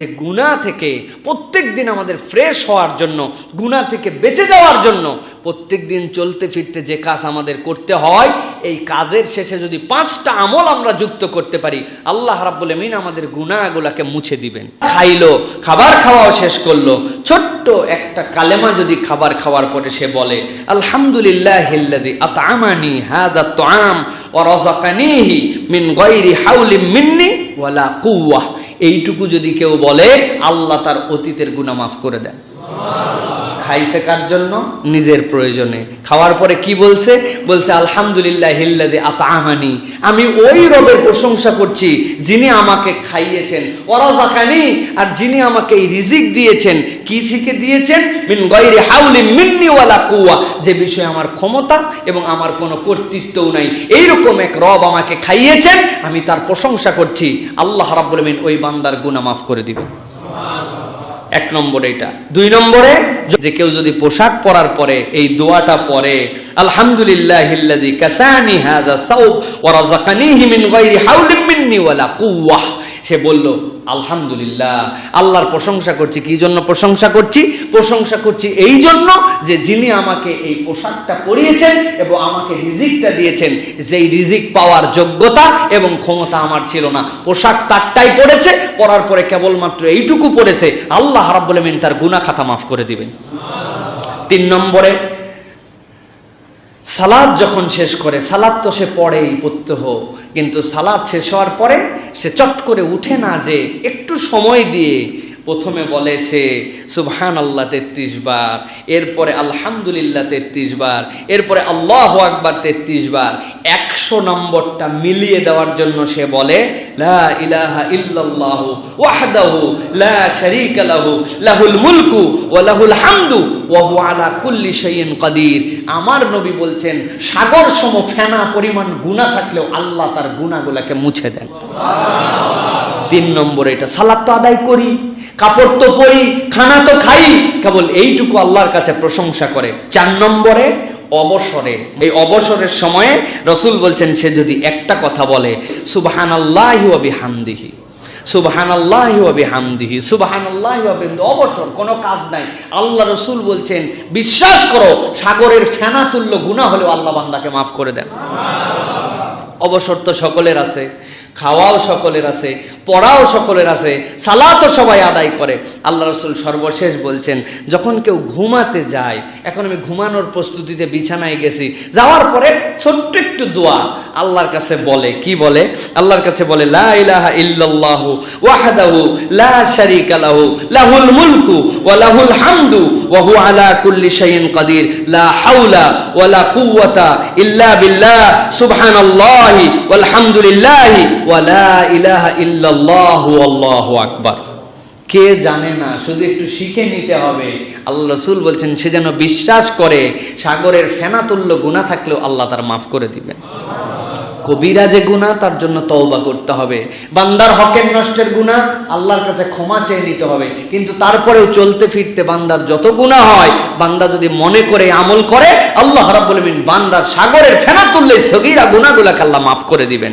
গুণা থেকে প্রত্যেক দিন আমাদের ফ্রেশ হওয়ার জন্য গুণা থেকে বেঁচে যাওয়ার জন্য প্রত্যেক দিন চলতে ফিরতে যে কাজ আমাদের করতে হয়, এই কাজের শেষে যদি পাঁচটা আমল আমরা যুক্ত করতে পারি, আল্লাহ রাব্বুল আমিন আমাদের গুণাগুলাকে মুছে দিবেন। খাইলো, খাবার খাওয়াও শেষ করল। ছোট্ট একটা কালেমা যদি খাবার খাওয়ার পরে সে বলে, আলহামদুলিল্লাহ হিল্লাজি আতআমানি হাযা আম ওয়া রাযাকানিহি মিন গায়রি হাউলি মিন্নি ওয়ালা কুওয়াহ। এইটুকু যদি কেউ বলে আল্লাহ তার অতীতের গুনাহ মাফ করে দেন। খাইছে কার জন্য? নিজের প্রয়োজনে। খাওয়ার পরে কি বলছে? বলছে আলহামদুলিল্লাহ হিল্লাদি আতাহানি আমি ওই রবের প্রশংসা করছি, যিনি আমাকে খাইয়েছেন। ওরাজাখানি আর যিনি আমাকে এই রিজিক দিয়েছেন। কি শিখে দিয়েছেন? মিন গৈরি হাউলি মিন্নি ওয়ালা কুয়া যে বিষয়ে আমার ক্ষমতা এবং আমার কোনো কর্তৃত্বও নাই। এইরকম এক রব আমাকে খাইয়েছেন, আমি তার প্রশংসা করছি। আল্লাহ রাব্বুল আমিন ওই বান্দার গুনাহ মাফ করে দিবেন। এক নম্বরে এটা। দুই নম্বরে যে কেউ যদি পোশাক পরার পরে এই দোয়াটা পরে আলহামদুলিল্লাহ হিল্লাযী সে বলল, আলহামদুলিল্লাহ, আল্লাহর প্রশংসা করছি। কি জন্য প্রশংসা করছি? প্রশংসা করছি এই জন্য যে যিনি আমাকে এই পোশাকটা পরিয়েছেন এবং আমাকে রিজিকটা দিয়েছেন। যেই রিজিক পাওয়ার যোগ্যতা এবং ক্ষমতা আমার ছিল না। পোশাক তারটাই পড়েছে, পরার পরে কেবলমাত্র এইটুকু পড়েছে। আল্লাহ রাব্বুল তার গুনাহ খাতা মাফ করে দিবেন। তিন নম্বরে সালাদ যখন শেষ করে, সালাদ তো সে পড়েই প্রত্যহ কিন্তু সালাদ শেষ হওয়ার পরে সে চট করে উঠে না যে একটু সময় দিয়ে প্রথমে বলে সে সুবহান আল্লাহ তেত্রিশ বার। এরপরে, আলহামদুলিল্লাহ, তেত্রিশ বার। এরপরে, আল্লাহ আকবার, তেত্রিশ বার। একশো নম্বরটা মিলিয়ে দেওয়ার জন্য সে বলে, লা ইলাহা ইল্লাল্লাহু ওয়াহদাহু লা শারীকা লাহু, লাহুল মুলকু ওয়া লাহুল হামদু ওয়া হুয়া আলা কুল্লি শাইইন কাদির। আমার নবী বলছেন সাগর সম ফেনা পরিমাণ গুনাহ থাকলেও আল্লাহ তার গুনাহগুলোকে মুছে দেন। তিন নম্বরে এটা সালাত তো আদায় করি, কাপড় তো পরি, খানা তো খাই। কেবল এইটুকু আল্লাহর কাছে প্রশংসা করে। চার নম্বরে অবসরে। এই অবসরের সময়ে রসুল বলছেন, সে যদি একটা কথা বলে সুবহান আল্লাহ হামদিহি সুবহান আল্লাহ হামদিহি সুবহান আল্লাহ অবসর, কোনো কাজ নাই। আল্লাহ রসুল বলছেন, বিশ্বাস করো, সাগরের ফেনা তুল্য গুণা হলেও আল্লাহ বান্দাকে মাফ করে দেন। অবসর তো সকলের আছে। খাওয়াও সকলের আছে, পড়াও সকলের আছে, সালাতও সবাই আদায় করে। আল্লাহ রসুল সর্বশেষ বলছেন, যখন কেউ ঘুমাতে যায়, এখন আমি ঘুমানোর প্রস্তুতিতে বিছানায় গেছি, যাওয়ার পরে ছোট্ট একটু দোয়া আল্লাহর কাছে বলে। কি বলে? আল্লাহর কাছে বলে ইল্লাল্লাহু ওয়াহদাহু লা শারীকা লাহু, লাহুল মুলকু লাহুল হামদু কুল্লি লা লা ইল্লা বিল্লাহ, সুবহানাল্লাহি ওয়াল হামদুলিল্লাহি ওয়া ইলাহা ইল্লাল্লাহু আল্লাহু আকবার। কে জানে না, শুধু একটু শিখে নিতে হবে। আল্লাহ রসুল বলছেন, সে যেন বিশ্বাস করে, সাগরের ফেনাতুল্য গুণা থাকলেও আল্লাহ তার মাফ করে দিবেন। কবিরা যে গুণা তার জন্য তওবা করতে হবে। বান্দার হকের নষ্টের গুণা আল্লাহর কাছে ক্ষমা চেয়ে নিতে হবে। কিন্তু তারপরেও চলতে ফিরতে বান্দার যত গুণা হয়, বান্দা যদি মনে করে, আমল করে, আল্লাহ রাব্বুল বান্দার সাগরের ফেনা তুললে সগীরা গুণাগুলাকে আল্লাহ মাফ করে দিবেন।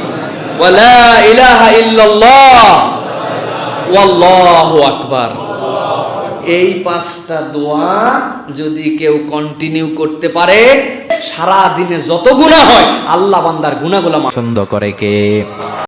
এই পাঁচটা দোয়া যদি কেউ কন্টিনিউ করতে পারে সারা দিনে যত গুণা হয়, আল্লাহ বান্দার গুণাগুলো পছন্দ করে কে?